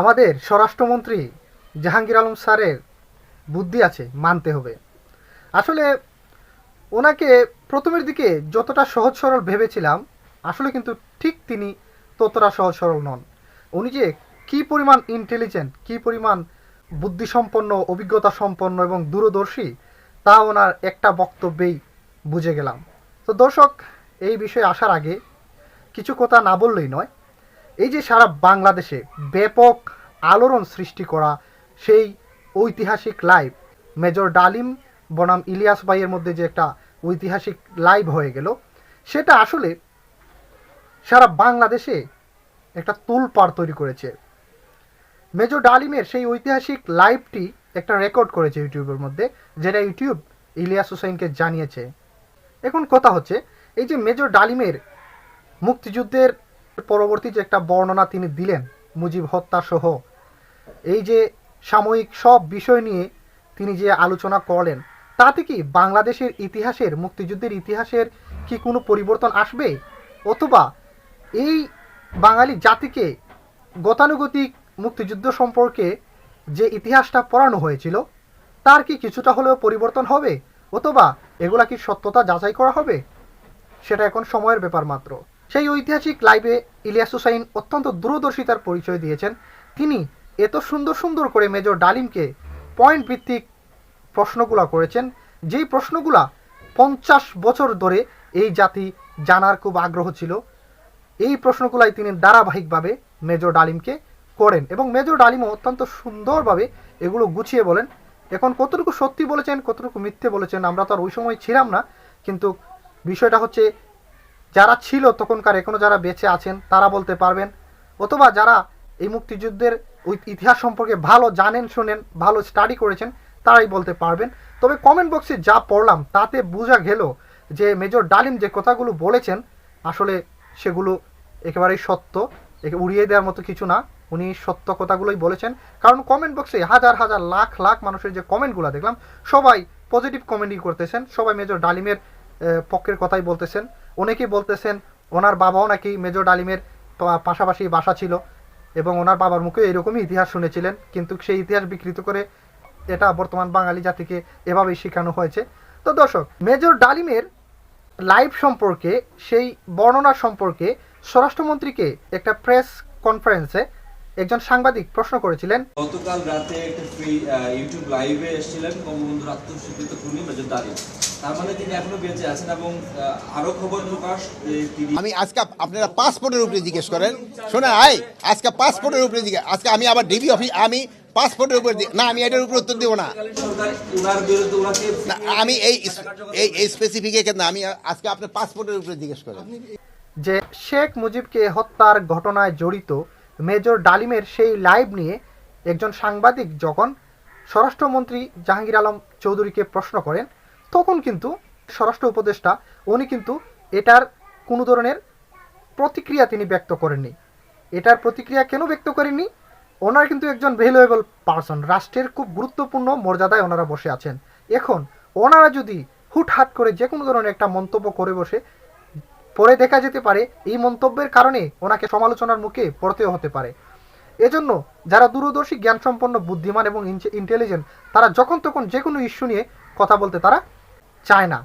আমাদের স্বরাষ্ট্রমন্ত্রী জাহাঙ্গীর আলম স্যারের বুদ্ধি আছে, মানতে হবে। আসলে ওনাকে প্রথমের দিকে যতটা সহজ সরল ভেবেছিলাম, আসলে কিন্তু ঠিক তিনি ততটা সহজ সরল নন। উনি যে কী পরিমাণ ইন্টেলিজেন্ট কী পরিমাণ বুদ্ধিসম্পন্ন অভিজ্ঞতা সম্পন্ন এবং দূরদর্শী, তা ওনার একটা বক্তব্যেই বুঝে গেলাম। তো দর্শক, এই বিষয়ে আসার আগে কিছু কথা না বললেই নয় এই যে সারা বাংলাদেশে ব্যাপক আলোড়ন সৃষ্টি করা সেই ঐতিহাসিক লাইভ মেজর ডালিম বনাম ইলিয়াস ভাইয়ের মধ্যে যে একটা ঐতিহাসিক লাইভ হয়ে গেল, সেটা আসলে সারা বাংলাদেশে একটা তুলপাড় তৈরি করেছে। মেজর ডালিমের সেই ঐতিহাসিক লাইভটি একটা রেকর্ড করেছে ইউটিউবের মধ্যে, যেটা ইউটিউব ইলিয়াস হুসাইনকে জানিয়েছে। এখন কথা হচ্ছে, এই যে মেজর ডালিমের মুক্তিযুদ্ধের পরবর্তী যে একটা বর্ণনা তিনি দিলেন, মুজিব হত্যা সহ, এই যে সাময়িক সব বিষয় নিয়ে তিনি যে আলোচনা করলেন, তাতে কি বাংলাদেশের ইতিহাসের, মুক্তিযুদ্ধের ইতিহাসের কি কোনো পরিবর্তন আসবে? অথবা এই বাঙালি জাতিকে গতানুগতিক মুক্তিযুদ্ধ সম্পর্কে যে ইতিহাসটা পড়ানো হয়েছিল, তার কি কিছুটা হলেও পরিবর্তন হবে? অথবা এগুলা কি সত্যতা যাচাই করা হবে? সেটা এখন সময়ের ব্যাপার মাত্র। সেই ঐতিহাসিক লাইভে ইলিয়াস হুসাইন অত্যন্ত দূরদর্শিতার পরিচয় দিয়েছেন। তিনি এত সুন্দর সুন্দর করে মেজর ডালিমকে পয়েন্ট ভিত্তিক প্রশ্নগুলা করেছেন। যেই প্রশ্নগুলা পঞ্চাশ বছর ধরে এই জাতি জানার খুব আগ্রহ ছিল, এই প্রশ্নগুলাই তিনি ধারাবাহিকভাবে মেজর ডালিমকে করেন এবং মেজর ডালিমও অত্যন্ত সুন্দরভাবে এগুলো গুছিয়ে বলেন। এখন কতটুকু সত্যি বলেছেন, কতটুকু মিথ্যে বলেছেন, আমরা তো আর ওই সময় ছিলাম না, কিন্তু বিষয়টা হচ্ছে যারা ছিল তখনকার, এখনও যারা বেঁচে আছেন, তারা বলতে পারবেন, অথবা যারা এই মুক্তিযুদ্ধের ইতিহাস সম্পর্কে ভালো জানেন, শোনেন, ভালো স্টাডি করেছেন, তারাই বলতে পারবেন। তবে কমেন্ট বক্সে যা পড়লাম, তাতে বোঝা গেল যে মেজর ডালিম যে কথাগুলো বলেছেন, আসলে সেগুলো একেবারেই সত্য, একে উড়িয়ে দেওয়ার মতো কিছু না, উনি সত্য কথাগুলোই বলেছেন। কারণ কমেন্ট বক্সে হাজার হাজার, লাখ লাখ মানুষের যে কমেন্টগুলো দেখলাম, সবাই পজিটিভ কমেন্টই করতেছেন, সবাই মেজর ডালিমের পক্ষের কথাই বলতেছেন। অনেকেই বলতেছেন ওনার বাবাও নাকি মেজর ডালিমের পাশাপাশি বাসা ছিল এবং ওনার বাবার মুখে এরকমই ইতিহাস শুনেছিলেন, কিন্তু সেই ইতিহাস বিকৃত করে এটা বর্তমান বাঙালি জাতিকে এভাবেই শেখানো হয়েছে। তো দর্শক, মেজর ডালিমের লাইভ সম্পর্কে, সেই বর্ণনা সম্পর্কে স্বরাষ্ট্রমন্ত্রীকে একটা প্রেস কনফারেন্সে একজন সাংবাদিক প্রশ্ন করেছিলেন গতকাল রাতে একটা ফ্রি ইউটিউব লাইভে এসেছিলেন বঙ্গবন্ধুর আত্মস্বীকৃত খুনি মেজর দাঁড়িয়ে তার মানে তিনি এখনও বেঁচে আছেন এবং আরও খবর প্রকাশ আমি আজকে আপনারা পাসপোর্টের উপরে জিজ্ঞেস করেন। শোনা আই আজকে পাসপোর্টের উপরে জিজ্ঞেস আজকে আমি আবার ডিবি অফিস আমি পাসপোর্টের উপরে না আমি এটার উপরে উত্তর দেবো না। আমি এই এই এই স্পেসিফিক না আমি আজকে আপনার পাসপোর্টের উপরে জিজ্ঞেস করেন। যে শেখ মুজিবকে হত্যার ঘটনায় জড়িত মেজর ডালিমের সেই লাইভ নিয়ে একজন সাংবাদিক যখন স্বরাষ্ট্রমন্ত্রী জাহাঙ্গীর আলম চৌধুরীকে প্রশ্ন করেন, তখন কিন্তু স্বরাষ্ট্র উপদেষ্টা, উনি কিন্তু এটার কোনো ধরনের প্রতিক্রিয়া তিনি ব্যক্ত করেননি। এটার প্রতিক্রিয়া কেন ব্যক্ত করেননি? ওনার কিন্তু একজন ভ্যালুয়েবল পার্সন রাষ্ট্রের খুব গুরুত্বপূর্ণ মর্যাদায় ওনারা বসে আছেন। এখন ওনারা যদি হুটহাট করে যে কোনো ধরনের একটা মন্তব্য করে বসে পরে দেখা যেতে পারে এই মন্তব্যের কারণে ওনাকে সমালোচনার মুখে পড়তেও হতে পারে। এজন্য যারা দূরদর্শী জ্ঞান সম্পন্ন বুদ্ধিমান এবং ইন্টেলিজেন্ট তারা যখন তখন যে কোনো ইস্যু নিয়ে কথা বলতে তারা চায় না।